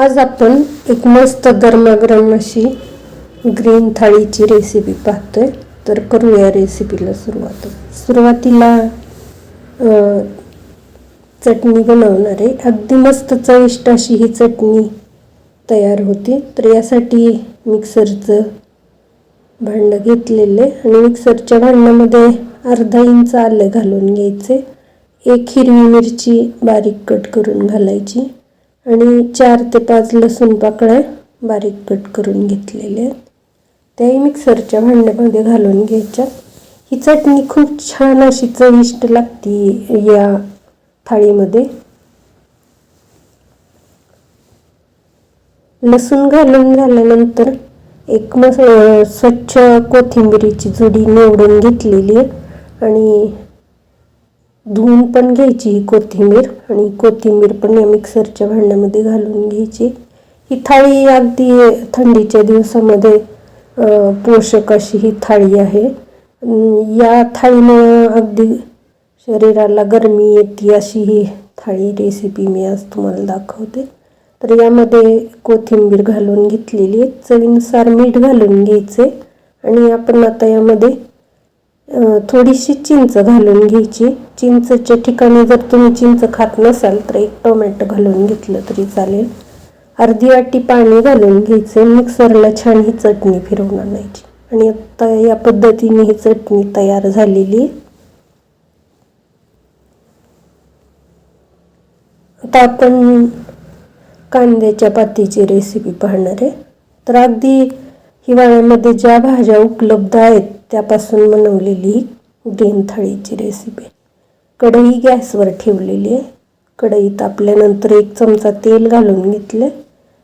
आज आपण एक मस्त गरमागरम अशी ग्रीन थाळीची रेसिपी पाहतोय. तर करूया रेसिपीला सुरुवात. सुरुवातीला चटणी बनवणार आहे. अगदी मस्त चविष्ट अशी ही चटणी तयार होती. तर यासाठी मिक्सरचं भांडं घेतलेले आणि मिक्सरच्या भांड्यामध्ये अर्धा इंच आलं घालून घ्यायचे एक हिरवी मिरची बारीक कट करून घालायची. आणि चार ते पाच लसूण पाकळ्या बारीक कट करून घेतलेल्या आहेत. त्याही मिक्सरच्या भांड्यामध्ये घालून घ्यायच्या. ही चटणी खूप छान अशी चविष्ट लागते या थाळीमध्ये. लसूण घालून झाल्यानंतर एक मस स्वच्छ कोथिंबिरीची जुडी निवडून घेतलेली आहे. आणि धुवून पण घ्यायची ही कोथिंबीर आणि कोथिंबीर पण या मिक्सरच्या भांड्यामध्ये घालून घ्यायची. ही थाळी अगदी थंडीच्या दिवसामध्ये पोषक अशी ही थाळी आहे. या थाळीनं अगदी शरीराला गरमी येते अशी ही थाळी रेसिपी मी आज तुम्हाला दाखवते. तर यामध्ये कोथिंबीर घालून घेतलेली आहे. चवीनुसार मीठ घालून घ्यायचे. आणि आपण आता यामध्ये थोडीशी चिंच घालून घ्यायची. चिंचच्या ठिकाणी जर तुम्ही चिंच खात नसाल तर एक टोमॅटो घालून घेतलं तरी चालेल. अर्धी वाटी पाणी घालून घ्यायचे मिक्सरला छान ही चटणी फिरवून आणायची. आणि आता या पद्धतीने ही चटणी तयार झालेली. आता आपण कांद्याच्या पातीची रेसिपी पाहणार आहे. तर अगदी हिवाळ्यामध्ये ज्या भाज्या उपलब्ध आहेत त्यापासून बनवलेली ही ग्रीन थाळीची रेसिपी कढई गॅसवर ठेवलेली आहे. कढई तापल्यानंतर एक चमचा तेल घालून घेतले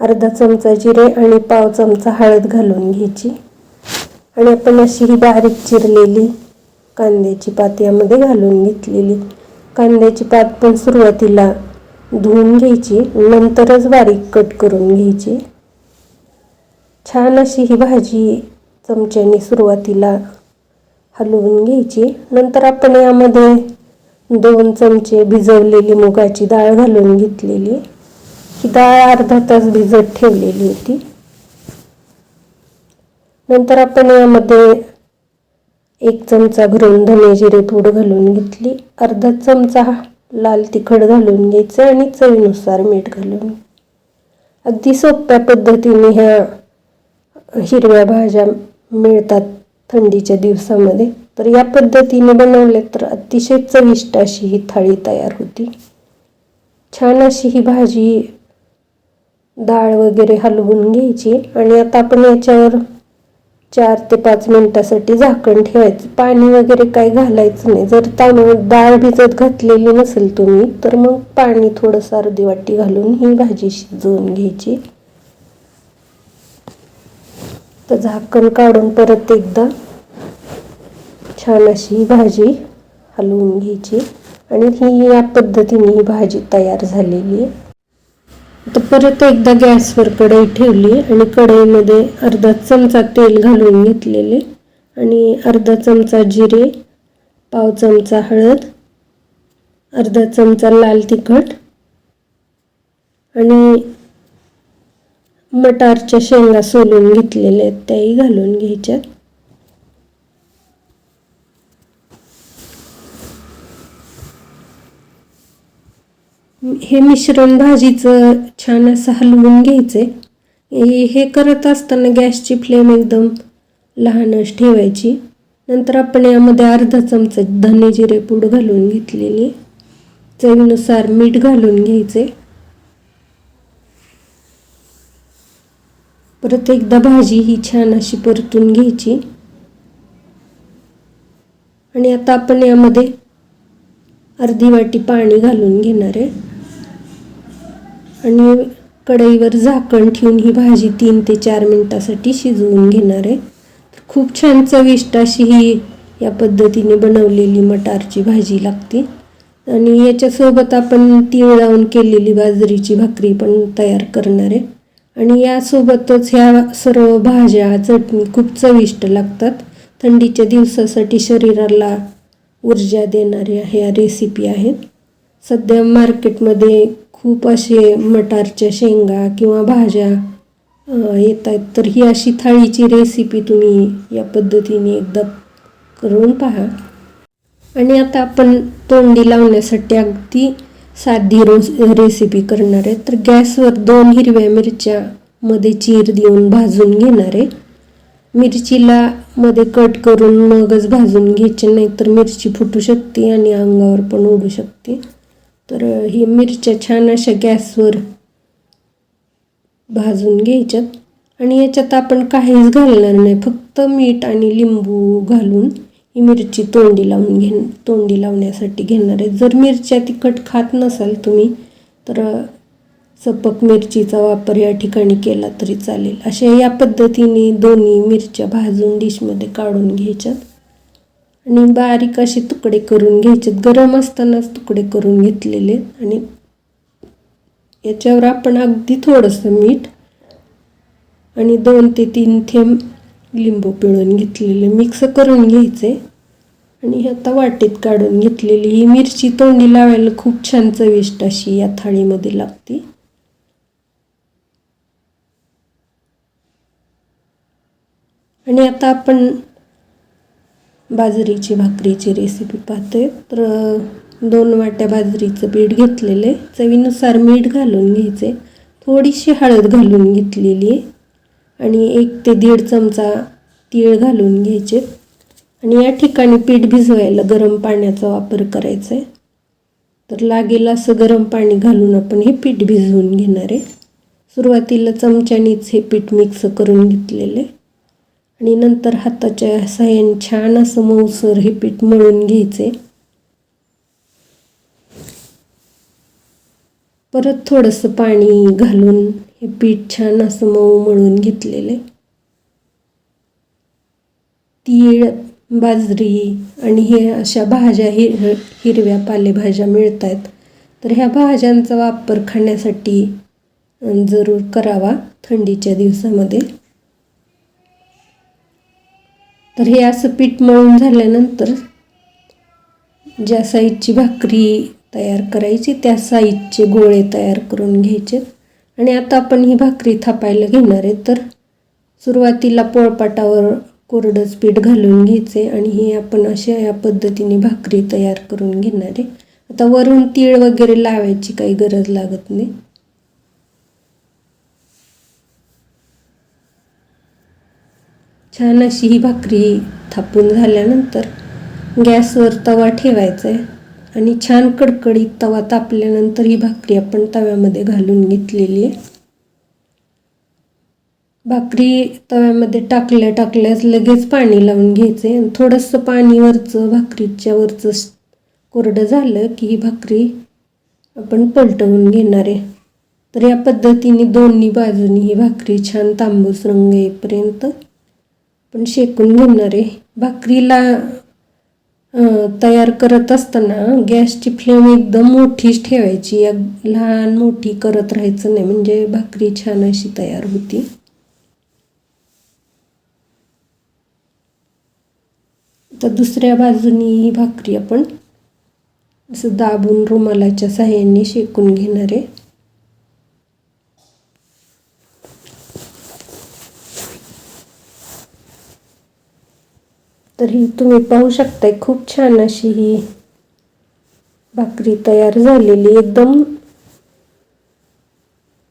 अर्धा चमचा जिरे आणि पाव चमचा हळद घालून घ्यायची. आणि आपण अशी ही बारीक चिरलेली कांद्याची पात यामध्ये घालून घेतलेली. कांद्याची पात पण सुरुवातीला धुवून घ्यायची नंतरच बारीक कट करून घ्यायची. छान अशी ही भाजी चमच्याने सुरुवातीला हलवून घ्यायची. नंतर आपण यामध्ये दोन चमचे भिजवलेली मुगाची डाळ घालून घेतलेली. ही डाळ अर्धा तास भिजत ठेवलेली होती. नंतर आपण यामध्ये एक चमचा घरून धने जिरे पूड घालून घेतली. अर्धा चमचा लाल तिखट घालून घ्यायचं आणि चवीनुसार मीठ घालून. अगदी सोप्या पद्धतीने ह्या हिरव्या भाज्या मिळतात थंडीच्या दिवसामध्ये. तर या पद्धतीने बनवले तर अतिशय चविष्ट अशी ही थाळी तयार होती. छान अशी ही भाजी डाळ वगैरे हलवून घ्यायची आणि आता आपण याच्यावर चार ते पाच मिनटासाठी झाकण ठेवायचं. पाणी वगैरे काही घालायचं नाही. जर तांदूळ डाळ भिजत घातलेली नसेल तुम्ही तर मग पाणी थोडंसं अर्धी वाटी घालून ही भाजी शिजवून घ्यायची. तर झाकण काढून परत एकदा छान अशी भाजी हलवून घ्यायची. आणि ही या पद्धतीने ही भाजी तयार झालेली आहे. तर परत एकदा गॅसवर कढई ठेवली आणि कढईमध्ये अर्धा चमचा तेल घालून घेतलेले. आणि अर्धा चमचा जिरे पाव चमचा हळद अर्धा चमचा लाल तिखट. आणि मटारच्या शेंगा सोलून घेतलेल्या आहेत त्याही घालून घ्यायच्यात हे मिश्रण भाजीचं छान असं हलवून घ्यायचे हे करत असताना गॅसची फ्लेम एकदम लहानच ठेवायची. नंतर आपण यामध्ये अर्धा चमचा धने जिरे पूड घालून घेतलेली चवीनुसार मीठ घालून घ्यायचे परत एकदा भाजी ही छान अशी परतून घ्यायची. आणि आता आपण यामध्ये अर्धी वाटी पाणी घालून घेणार आहे. आणि कढईवर झाकण ठेवून ही भाजी तीन ते चार मिनिटासाठी शिजवून घेणार आहे. तर खूप छान चविष्ट अशी ही या पद्धतीने बनवलेली मटारची भाजी लागते. आणि याच्यासोबत आपण तीळ लावून केलेली बाजरीची भाकरी पण तयार करणार आहे. आणि यासोबतच ह्या सर्व भाज्या चटणी खूप चविष्ट लागतात. थंडीच्या दिवसासाठी शरीराला ऊर्जा देणाऱ्या ह्या रेसिपी आहेत. सध्या मार्केटमध्ये खूप असे मटारच्या शेंगा किंवा भाज्या येत आहेत. तर ही अशी थाळीची रेसिपी तुम्ही या पद्धतीने एकदा करून पहा. आणि आता आपण तोंडी लावण्यासाठी अगदी साधी रोज रेसिपी करणार आहे. तर गॅसवर दोन हिरव्या मिरच्या मध्ये चीर देऊन भाजून घेणार आहे. मिरचीला मध्ये कट करून मगच भाजून घ्यायचे नाही तर मिरची फुटू शकते आणि अंगावर पण उडू शकते. तर ही मिरच्या छान अशा गॅसवर भाजून घ्यायच्यात. आणि याच्यात आपण काहीच घालणार नाही फक्त मीठ आणि लिंबू घालून ही मिरची तोंडी लावून घे तोंडी लावण्यासाठी घेणार आहे. जर मिरच्या तिखट खात नसाल तुम्ही तर सपक मिरचीचा वापर या ठिकाणी केला तरी चालेल. अशा या पद्धतीने दोन्ही मिरच्या भाजून डिशमध्ये काढून घ्यायच्यात. आणि बारीक असे तुकडे करून घ्यायच्यात गरम असतानाच तुकडे करून घेतलेले. आणि याच्यावर आपण अगदी थोडंसं मीठ आणि दोन ते तीन थेंब लिंबू पिळून घेतलेले मिक्स करून घ्यायचे. आणि आता वाटीत काढून घेतलेली ही मिरची तोंडी लावायला खूप छान चविष्ट अशी या थाळीमध्ये लागते. आणि आता आपण बाजरीची भाकरीची रेसिपी पाहते तर दोन वाट्या बाजरीचं पीठ घेतलेले. चवीनुसार मीठ घालून घ्यायचे. थोडीशी हळद घालून घेतलेली आहे. आणि एक ते दीड चमचा तीळ घालून घ्यायचे. आणि या ठिकाणी पीठ भिजवायला गरम पाण्याचा वापर करायचा आहे. तर लागेल असं गरम पाणी घालून आपण हे पीठ भिजवून घेणार आहे. सुरुवातीला चमच्यानीच हे पीठ मिक्स करून घेतलेले. आणि नंतर हाताच्या साह्याने छान असं मऊसर हे पीठ मळून घ्यायचे. परत थोडंसं पाणी घालून हे पीठ छान असं मऊ मळून घेतलेलं आहे. तीळ बाजरी आणि हे अशा भाज्या हिर हिरव्या पालेभाज्या मिळत आहेत तर ह्या भाज्यांचा वापर खाण्यासाठी जरूर करावा थंडीच्या दिवसामध्ये. तर हे असं पीठ मळून झाल्यानंतर ज्या साईजची भाकरी तयार करायची त्या साईजचे गोळे तयार करून घ्यायचे आणि आता आपण ही भाकरी थापायला घेणार आहे तर सुरुवातीला पोळपाटावर कोरडंच पीठ घालून घ्यायचे आणि हे आपण अशा या पद्धतीने भाकरी तयार करून घेणार आहे. आता वरून तीळ वगैरे लावायची काही गरज लागत नाही. छान अशी ही भाकरी थापून झाल्यानंतर गॅसवर तवा ठेवायचा आहे. आणि छान कडकडीत तवा तापल्यानंतर ही भाकरी आपण तव्यामध्ये घालून घेतलेली आहे. भाकरी तव्यामध्ये टाकल्या टाकल्यास लगेच पाणी लावून घ्यायचे आणि थोडंसं पाणीवरचं भाकरीच्या वरचं कोरडं झालं की ही भाकरी आपण पलटवून घेणार आहे. तर या पद्धतीने दोन्ही बाजूनी ही भाकरी छान तांबूस रंग येईपर्यंत पण शेकून घेणार आहे. भाकरीला तयार करत असताना गॅसची फ्लेम एकदम मोठीच ठेवायची. लहान मोठी करत राहायचं नाही. म्हणजे भाकरी छान अशी तयार होती. तर दुसऱ्या बाजूनी ही भाकरी आपण असं दाबून रुमालाच्या साह्याने शेकून घेणार आहे. तर ही तुम्ही पाहू शकताय खूप छान अशी ही भाकरी तयार झालेली. एकदम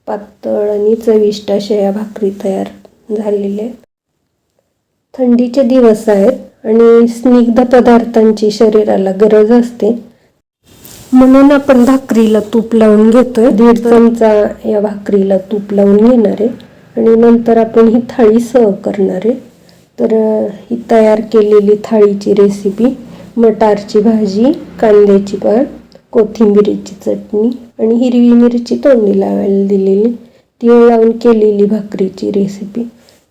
पातळ आणि चविष्ट अशा या भाकरी तयार झालेल्या थंडीचे दिवस आहेत आणि स्निग्ध पदार्थांची शरीराला गरज असते. म्हणून आपण भाकरीला तूप लावून घेतोय. दीड चमचा या भाकरीला तूप लावून घेणार आहे. आणि नंतर आपण ही थाळी सर्व करणार आहे. तर ही तयार केलेली थाळीची रेसिपी मटारची भाजी कांद्याची पान कोथिंबिरीची चटणी आणि हिरवी मिरची तोंडी लावायला दिलेली. तीळ लावून केलेली भाकरीची रेसिपी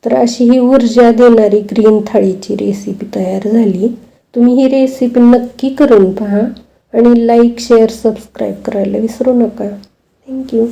तर अशी ही ऊर्जा देणारी ग्रीन थाळीची रेसिपी तयार झाली. तुम्ही ही रेसिपी नक्की करून पहा आणि लाईक शेअर सबस्क्राईब करायला विसरू नका. थँक्यू